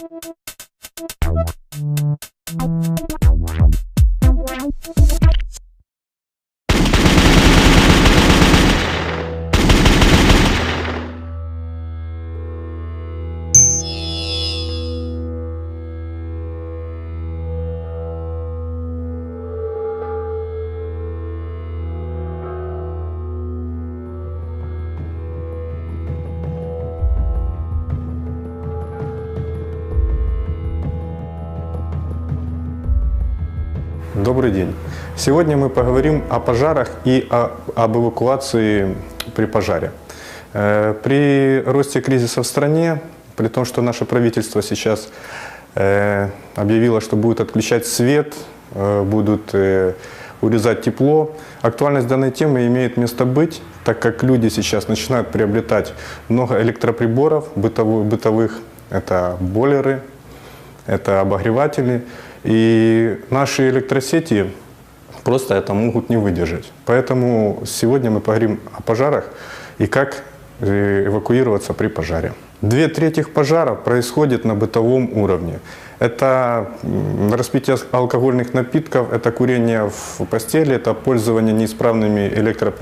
Thank you. Добрый день. Сегодня мы поговорим о пожарах и о- об эвакуации при пожаре. Э, При росте кризиса в стране, при том, что наше правительство сейчас э, объявило, что будет отключать свет, э, будут урезать тепло, актуальность данной темы имеет место быть, так как люди сейчас начинают приобретать много электроприборов бытовых, бытовых это бойлеры, это обогреватели. И наши электросети просто это могут не выдержать. Поэтому сегодня мы поговорим о пожарах и как э, эвакуироваться при пожаре. Две трети пожаров происходит на бытовом уровне. Это распитие алкогольных напитков, это курение в постели, это пользование неисправными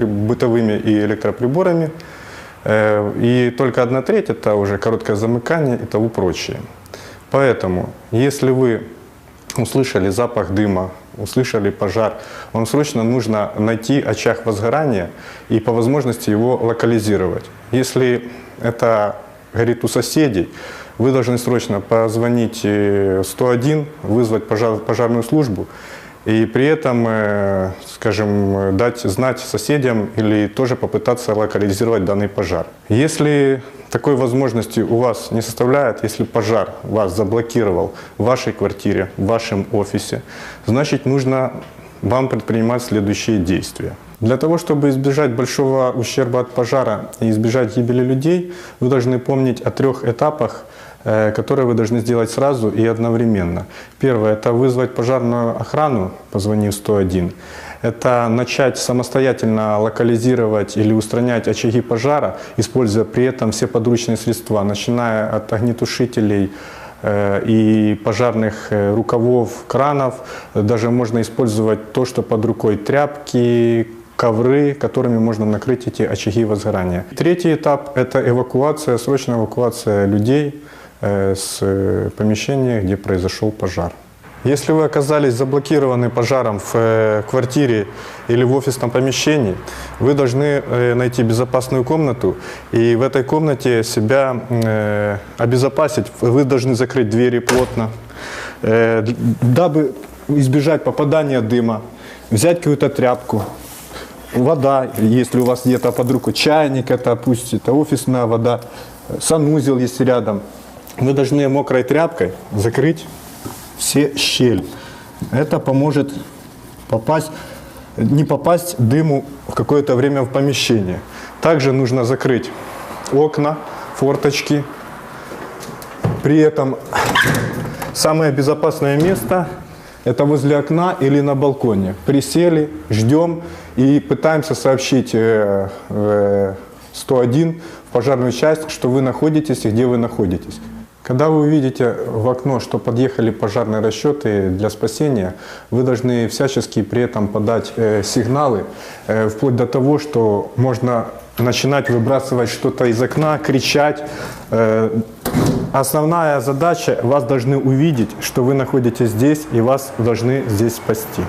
бытовыми и электроприборами. Э, И только одна треть это уже короткое замыкание и того прочее. Поэтому, если вы услышали запах дыма, услышали пожар, вам срочно нужно найти очаг возгорания и по возможности его локализировать. Если это горит у соседей, вы должны срочно позвонить э, 101, вызвать пожар- пожарную службу и при этом, э, скажем, дать знать соседям или тоже попытаться локализировать данный пожар. Если такой возможности у вас не составляет, если пожар вас заблокировал в вашей квартире, в вашем офисе, значит нужно вам предпринимать следующие действия. Для того, чтобы избежать большого ущерба от пожара и избежать гибели людей, вы должны помнить о трех этапах, которые вы должны сделать сразу и одновременно. Первое – это вызвать пожарную охрану, позвонив 101. Это начать самостоятельно локализировать или устранять очаги пожара, используя при этом все подручные средства, начиная от огнетушителей, э, и пожарных э, рукавов, кранов. Даже можно использовать то, что под рукой тряпки, ковры, которыми можно накрыть эти очаги возгорания. Третий этап – это эвакуация, срочная эвакуация людей э, с э, помещения, где произошел пожар. Если вы оказались заблокированы пожаром в э, квартире или в офисном помещении, вы должны э, найти безопасную комнату и в этой комнате себя э, обезопасить. Вы должны закрыть двери плотно, э, дабы избежать попадания дыма, взять какую-то тряпку, вода, если у вас где-то под рукой, чайник, это пусть это офисная вода, санузел есть рядом. Вы должны мокрой тряпкой закрыть все щели. Это поможет попасть, не попасть дыму в какое-то время в помещение. Также нужно закрыть окна, форточки. При этом самое безопасное место это возле окна или на балконе. Присели, ждем и пытаемся сообщить э, э, 101 в пожарную часть, что вы находитесь и где вы находитесь. Когда вы увидите в окно, что подъехали пожарные расчеты для спасения, вы должны всячески при этом подать э, сигналы, э, вплоть до того, что можно начинать выбрасывать что-то из окна, кричать. Э, Основная задача, вас должны увидеть, что вы находитесь здесь и вас должны здесь спасти.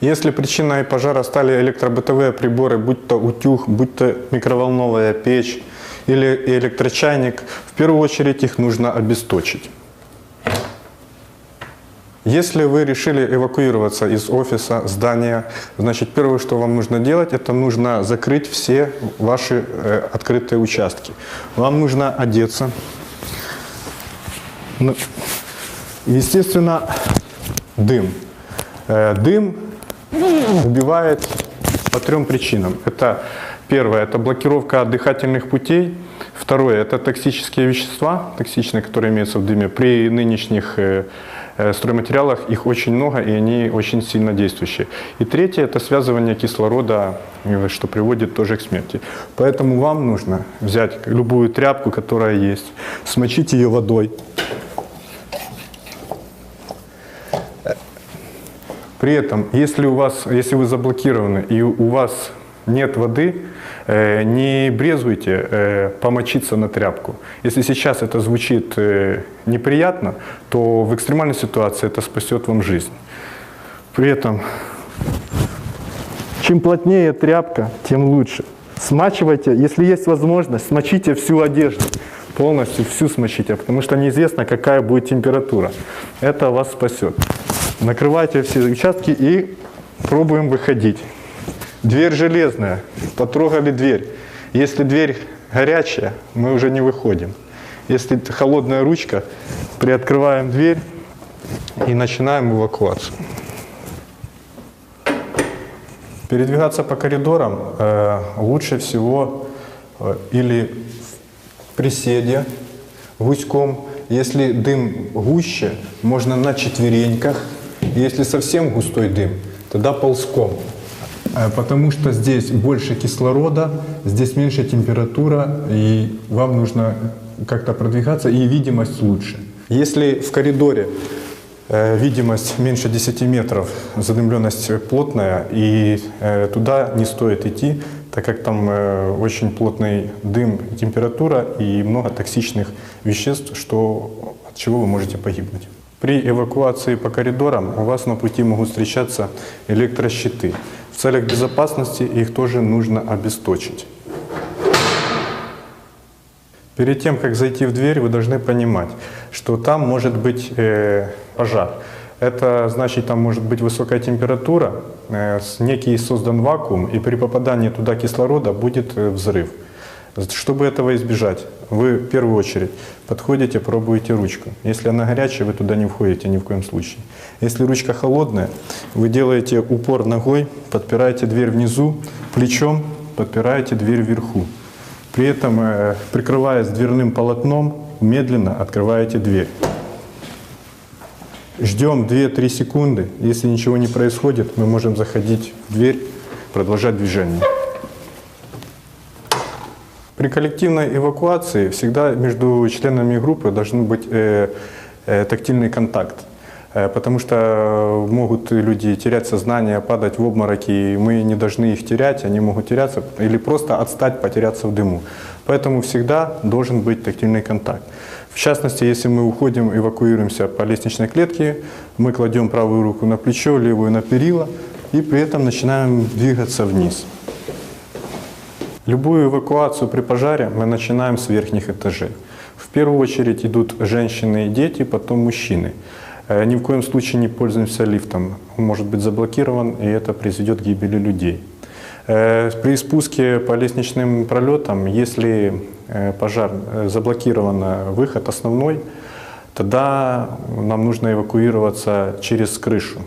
Если причиной пожара стали электробытовые приборы, будь то утюг, будь то микроволновая печь или электрочайник, в первую очередь их нужно обесточить. Если вы решили эвакуироваться из офиса, здания, значит первое, что вам нужно делать, это нужно закрыть все ваши э, открытые участки. Вам нужно одеться. Ну, Естественно, дым. Э, Дым убивает по трем причинам. Это Первое – это блокировка дыхательных путей. Второе – это токсические вещества, токсичные, которые имеются в дыме. При нынешних э, э, стройматериалах их очень много, и они очень сильно действующие. И третье – это связывание кислорода, э, что приводит тоже к смерти. Поэтому вам нужно взять любую тряпку, которая есть, смочить ее водой. При этом, если, у вас, если вы заблокированы и у вас нет воды, э, не брезгуйте э, помочиться на тряпку. Если сейчас это звучит э, неприятно, то в экстремальной ситуации это спасет вам жизнь. При этом, чем плотнее тряпка, тем лучше. Смачивайте, если есть возможность, смочите всю одежду, полностью всю смочите, потому что неизвестно, какая будет температура. Это вас спасет. Накрывайте все участки и пробуем выходить. Дверь железная, потрогали дверь. Если дверь горячая, мы уже не выходим. Если холодная ручка, приоткрываем дверь и начинаем эвакуацию. Передвигаться по коридорам э, лучше всего э, или в приседе гуськом. Если дым гуще, можно на четвереньках. Если совсем густой дым, тогда ползком. Э, Потому что здесь больше кислорода, здесь меньше температура, и вам нужно как-то продвигаться, и видимость лучше. Если в коридоре э, видимость меньше 10 метров, задымленность плотная, и э, туда не стоит идти, так как там очень плотный дым, температура и много токсичных веществ, что, от чего вы можете погибнуть. При эвакуации по коридорам у вас на пути могут встречаться электрощиты. В целях безопасности их тоже нужно обесточить. Перед тем, как зайти в дверь, вы должны понимать, что там может быть э, пожар. Это значит, там может быть высокая температура, э, некий создан вакуум, и при попадании туда кислорода будет э, взрыв. Чтобы этого избежать, вы в первую очередь подходите, пробуете ручку. Если она горячая, вы туда не входите ни в коем случае. Если ручка холодная, вы делаете упор ногой, подпираете дверь внизу, плечом подпираете дверь вверху. При этом, э, прикрываясь дверным полотном, медленно открываете дверь. Ждем 2-3 секунды. Если ничего не происходит, мы можем заходить в дверь, продолжать движение. При коллективной эвакуации всегда между членами группы должен быть э, э, тактильный контакт. Э, Потому что могут люди терять сознание, падать в обмороки, и мы не должны их терять, они могут теряться или просто отстать, потеряться в дыму. Поэтому всегда должен быть тактильный контакт. В частности, если мы уходим, эвакуируемся по лестничной клетке, мы кладем правую руку на плечо, левую на перила и при этом начинаем двигаться вниз. Любую эвакуацию при пожаре мы начинаем с верхних этажей. В первую очередь идут женщины и дети, потом мужчины. Э, Ни в коем случае не пользуемся лифтом. Он может быть заблокирован, и это произведет к гибели людей. Э, При спуске по лестничным пролетам, если э, пожар заблокирован выход основной, тогда нам нужно эвакуироваться через крышу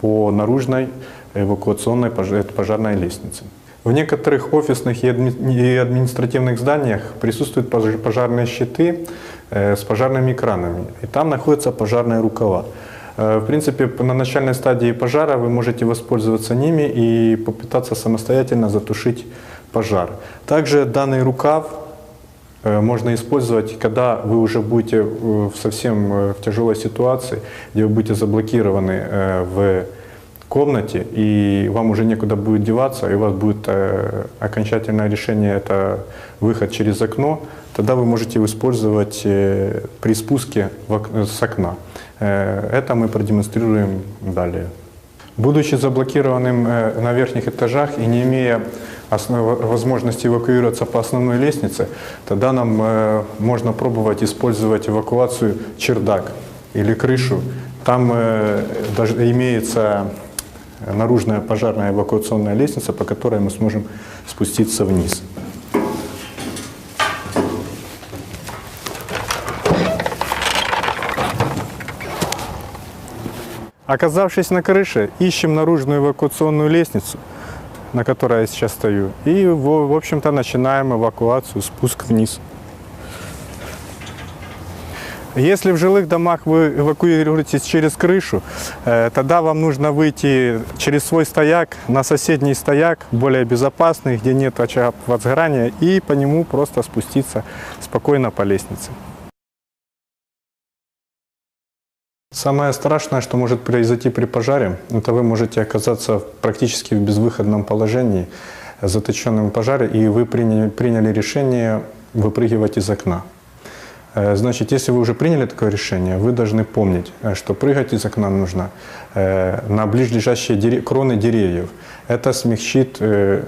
по наружной эвакуационной пож- пожарной лестнице. В некоторых офисных и адми- и административных зданиях присутствуют пож- пожарные щиты с пожарными экранами, и там находятся пожарные рукава. Э, В принципе, на начальной стадии пожара вы можете воспользоваться ними и попытаться самостоятельно затушить пожар. Также данный рукав э, можно использовать, когда вы уже будете э, в совсем э, в тяжелой ситуации, где вы будете заблокированы э, в комнате, и вам уже некуда будет деваться, и у вас будет э, окончательное решение, это выход через окно, тогда вы можете использовать э, при спуске с окна. Э, Это мы продемонстрируем далее. Будучи заблокированным э, на верхних этажах и не имея возможности эвакуироваться по основной лестнице, тогда нам можно пробовать использовать эвакуацию чердак или крышу. Там даже имеется наружная пожарная эвакуационная лестница, по которой мы сможем спуститься вниз. Оказавшись на крыше, ищем наружную эвакуационную лестницу, на которой я сейчас стою, и, в, общем-то, начинаем эвакуацию, спуск вниз. Если в жилых домах вы эвакуируетесь через крышу, э, тогда вам нужно выйти через свой стояк на соседний стояк, более безопасный, где нет очага возгорания, и по нему просто спуститься спокойно по лестнице. Самое страшное, что может произойти при пожаре, это вы можете оказаться практически в безвыходном положении, заточенном в пожаре, и вы приняли, приняли решение выпрыгивать из окна. Э, Значит, если вы уже приняли такое решение, вы должны помнить, э, что прыгать из окна нужно э, на ближайшие кроны деревьев. Это смягчит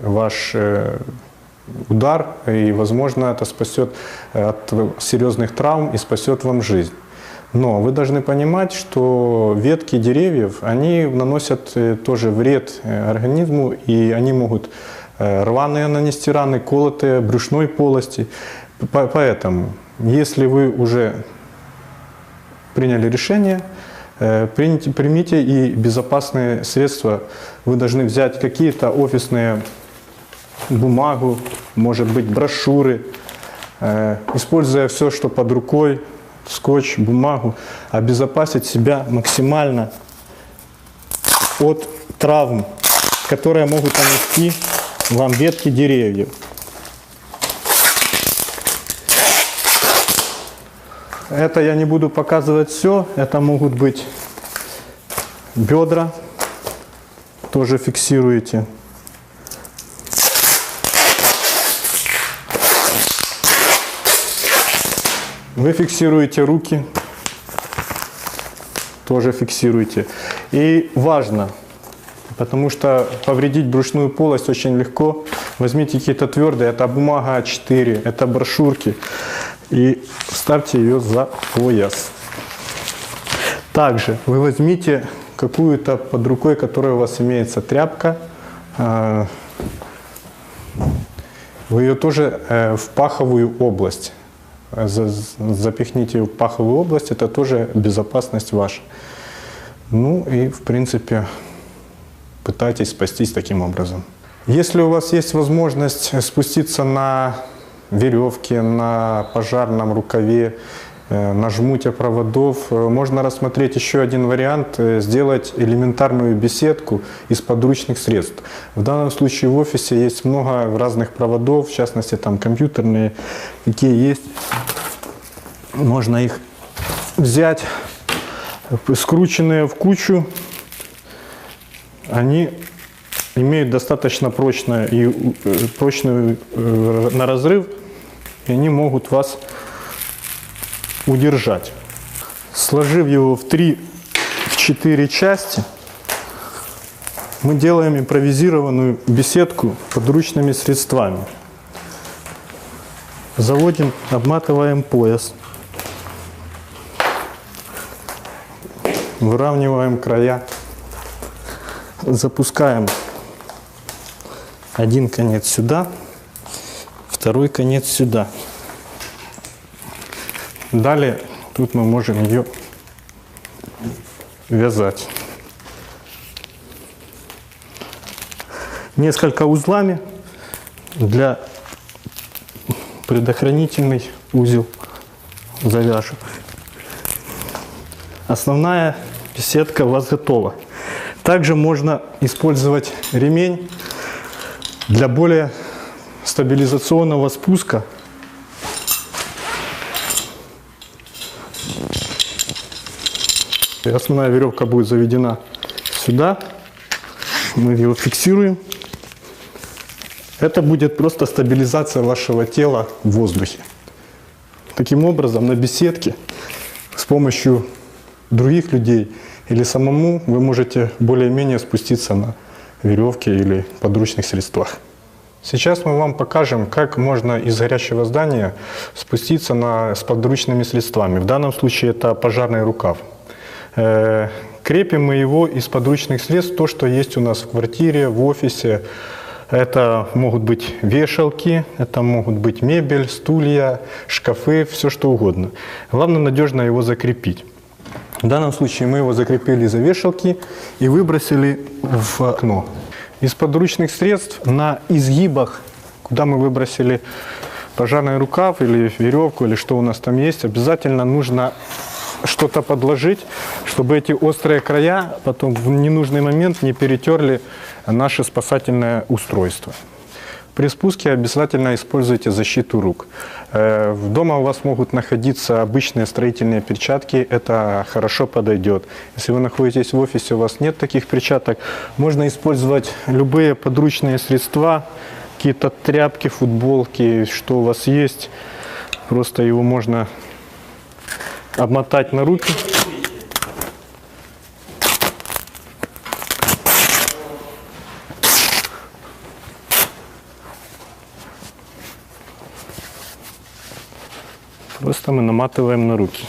ваш удар, и, возможно, это спасет от серьезных травм и спасет вам жизнь. Но вы должны понимать, что ветки деревьев, они наносят э, тоже вред э, организму, и они могут э, рваные нанести раны, колотые брюшной полости. По- Поэтому, если вы уже приняли решение, примите, примите и безопасные средства. Вы должны взять какие-то офисные бумагу, может быть, брошюры, используя все, что под рукой, скотч, бумагу, обезопасить себя максимально от травм, которые могут нанести вам ветки деревьев. Это я не буду показывать все, это могут быть бедра, тоже фиксируете. Вы фиксируете руки, тоже фиксируете. И важно, потому что повредить брюшную полость очень легко. Возьмите какие-то твердые, это бумага А4, это брошюрки, и вставьте ее за пояс. Также вы возьмите какую-то под рукой, которая у вас имеется тряпка, э, вы ее тоже э, в паховую область запихните в паховую область, это тоже безопасность ваша. Ну и в принципе пытайтесь спастись таким образом. Если у вас есть возможность спуститься на веревке, на пожарном рукаве, э, на жмуте проводов, э, можно рассмотреть еще один вариант, э, сделать элементарную беседку из подручных средств. В данном случае в офисе есть много разных проводов, в частности там компьютерные, какие есть. Можно их взять, скрученные в кучу, они имеют достаточно прочное и прочную на разрыв, и они могут вас удержать. Сложив его в 3-4 части, мы делаем импровизированную беседку подручными средствами. Заводим, обматываем пояс. Выравниваем края. Запускаем один конец сюда, второй конец сюда. Далее тут мы можем ее вязать. Несколько узлами для предохранительный узел завяжем. Основная беседка у вас готова. Также можно использовать ремень для более стабилизационного спуска. И Основная веревка будет заведена сюда. Мы ее фиксируем. Это будет просто стабилизация вашего тела в воздухе. Таким образом, на беседке с помощью других людей или самому вы можете более-менее спуститься на веревке или подручных средствах. Сейчас мы вам покажем, как можно из горящего здания спуститься на, с подручными средствами. В данном случае это пожарный рукав. Э, крепим мы его из подручных средств, то, что есть у нас в квартире, в офисе. Это могут быть вешалки, это могут быть мебель, стулья, шкафы, все что угодно. Главное надежно его закрепить. В данном случае мы его закрепили за вешалки и выбросили в окно. Из подручных средств на изгибах, куда мы выбросили пожарный рукав или веревку, или что у нас там есть, обязательно нужно что-то подложить, чтобы эти острые края потом в ненужный момент не перетерли наше спасательное устройство. При спуске обязательно используйте защиту рук. Э, Дома у вас могут находиться обычные строительные перчатки, это хорошо подойдет. Если вы находитесь в офисе, у вас нет таких перчаток, можно использовать любые подручные средства, какие-то тряпки, футболки, что у вас есть. Просто его можно обмотать на руки. Просто мы наматываем на руки.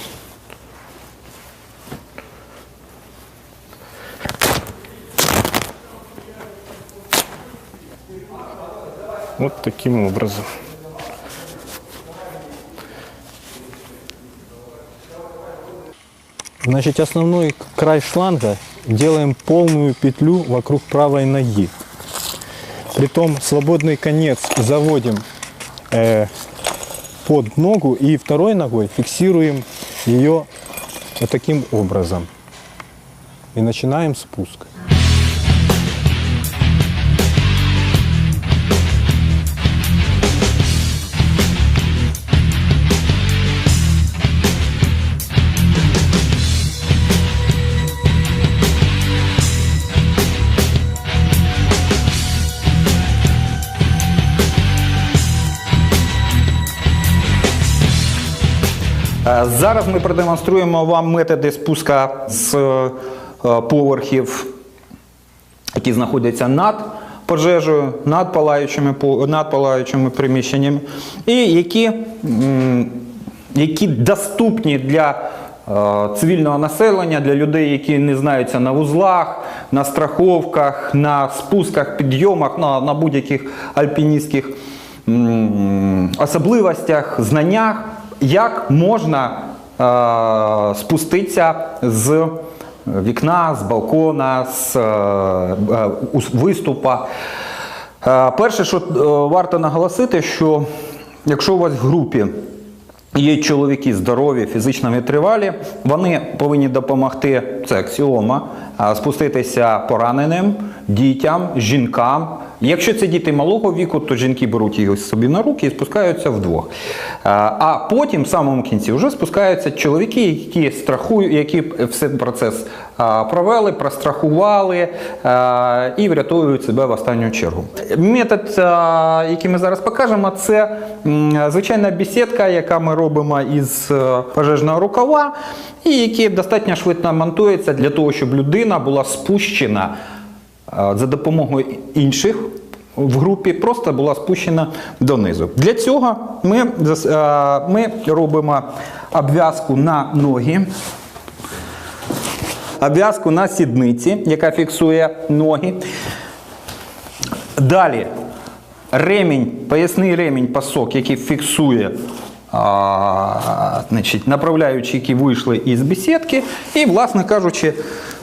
Вот таким образом. Значит, основной край шланга делаем полную петлю вокруг правой ноги. Притом свободный конец заводим э, под ногу и второй ногой фиксируем ее вот таким образом. И начинаем спуск. Зараз ми продемонструємо вам методи спуска з е, поверхів, які знаходяться над пожежею, над палаючими, над палаючими приміщеннями, і які, які доступні для е, цивільного населення, для людей, які не знаються на вузлах, на страховках, на спусках, підйомах, на, на будь-яких альпіністських особливостях, знаннях, як можна е, спуститися з вікна, з балкона, з е, е, виступа. Е, Перше, що е, варто наголосити, що якщо у вас в групі є чоловіки здорові, фізично витривалі, вони повинні допомогти, це аксіома, а, спуститися пораненим, дітям, жінкам. Якщо це діти малого віку, то жінки беруть їх собі на руки і спускаються вдвох. А, потім, в самому кінці, вже спускаються чоловіки, які страхують, які все процес провели, прострахували і врятують себе в останню чергу. Метод, який ми зараз покажемо, це звичайна бесідка, яка ми робимо із е, пожежного рукава, і який достатньо швидко монтується для того, щоб людина була спущена за допомогою інших. В групі просто була спущена донизу. Для цього ми, ми робимо обв'язку на ноги, обв'язку на сідниці, яка фіксує ноги. Далі ремінь, поясний ремінь пасок, який фіксує а, значить, направляючі, які вийшли із бесідки, і, власне кажучи,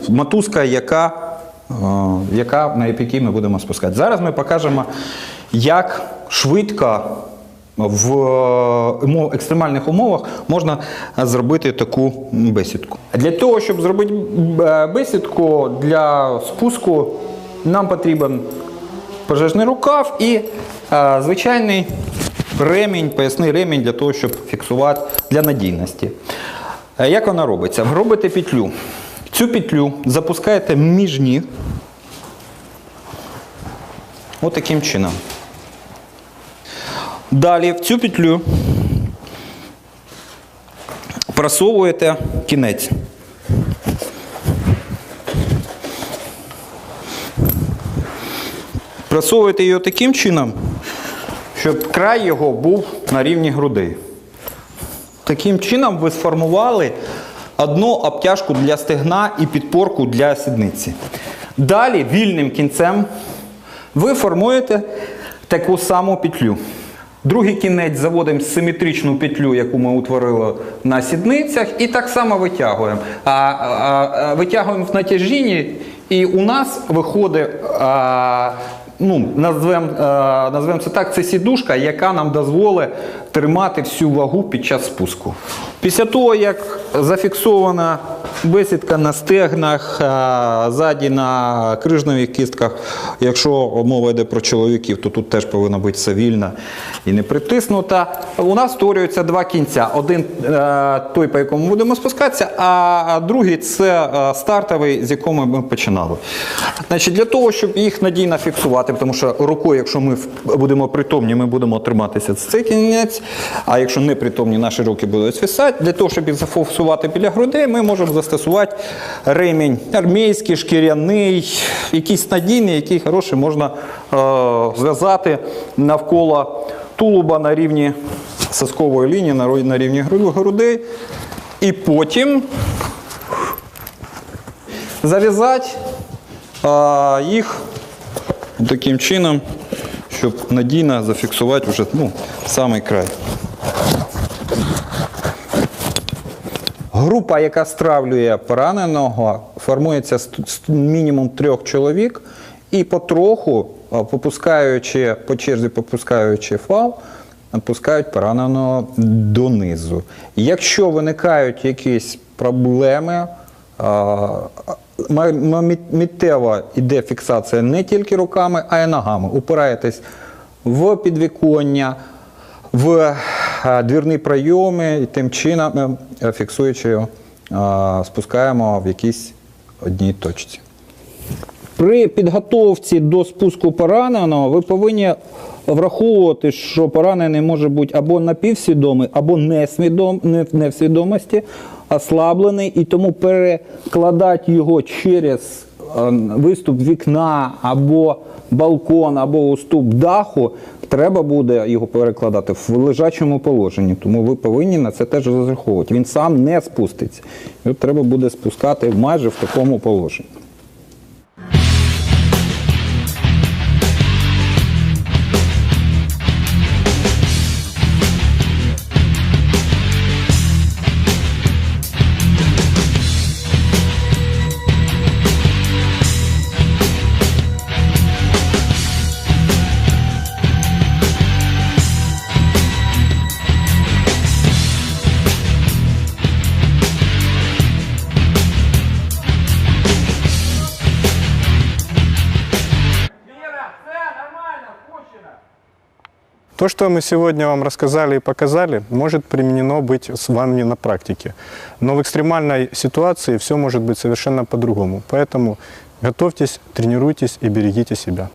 мотузка, яка, яка, на якій ми будемо спускати. Зараз ми покажемо, як швидко в екстремальних умовах можна зробити таку бесідку. Для того, щоб зробити е, бесідку для спуску, нам потрібен пожежний рукав і е, звичайний ремінь, поясний ремінь для того, щоб фіксувати для надійності. Е, Як вона робиться? Робите петлю. Цю петлю запускаєте між ніг. Отаким чином. Далі в цю петлю просовуєте кінець. Просовуєте його таким чином, щоб край його був на рівні грудей. Таким чином ви сформували одну обтяжку для стегна і підпорку для сідниці. Далі вільним кінцем ви формуєте таку саму петлю. Другий кінець заводимо симетричну петлю, яку ми утворили на сідницях, і так само витягуємо. А, а, а, витягуємо в натяжінні, і у нас виходить, а, ну, назвемо назвем це так, це сідушка, яка нам дозволить тримати всю вагу під час спуску. Після того, як зафіксована висідка на стегнах, ззаді на крижнових кістках, якщо мова йде про чоловіків, то тут теж повинна бути все вільна і не притиснута. У нас створюються два кінця. Один е, той, по якому будемо спускатися, а другий це е, стартовий, з якого ми починали. Значить, для того, щоб їх надійно фіксувати, тому що рукою, якщо ми будемо притомні, ми будемо триматися цей кінець, а якщо не притомні, наші руки будуть свисати. Для того, щоб їх зафіксувати біля грудей, ми можемо застосувати ремінь армійський, шкіряний, якийсь надійний, який хороший можна е, зв'язати навколо тулуба на рівні соскової лінії, на рівні грудей. І потім зав'язати а, їх таким чином, щоб надійно зафіксувати вже ну, самий край. Група, яка стравлює пораненого, формується з мінімум трьох чоловік, і потроху, попускаючи по черзі, попускаючи фал, опускають пораненого донизу. Якщо виникають якісь проблеми, ма- ма- миттєво йде фіксація не тільки руками, а й ногами. Упираєтесь в підвіконня, в е, двірні прийоми і тим чином, е, фіксуючи е, спускаємо в якійсь одній точці. При підготовці до спуску пораненого ви повинні враховувати, що поранений може бути або напівсвідомий, або несвідом, не, не в свідомості, ослаблений, і тому перекладати його через е, виступ вікна або балкон, або уступ даху, треба буде його перекладати в лежачому положенні. Тому ви повинні на це теж розраховувати. Він сам не спуститься. Його треба буде спускати майже в такому положенні. То, что мы сегодня вам рассказали и показали, может применено быть с вами на практике. Но в экстремальной ситуации все может быть совершенно по-другому. Поэтому готовьтесь, тренируйтесь и берегите себя.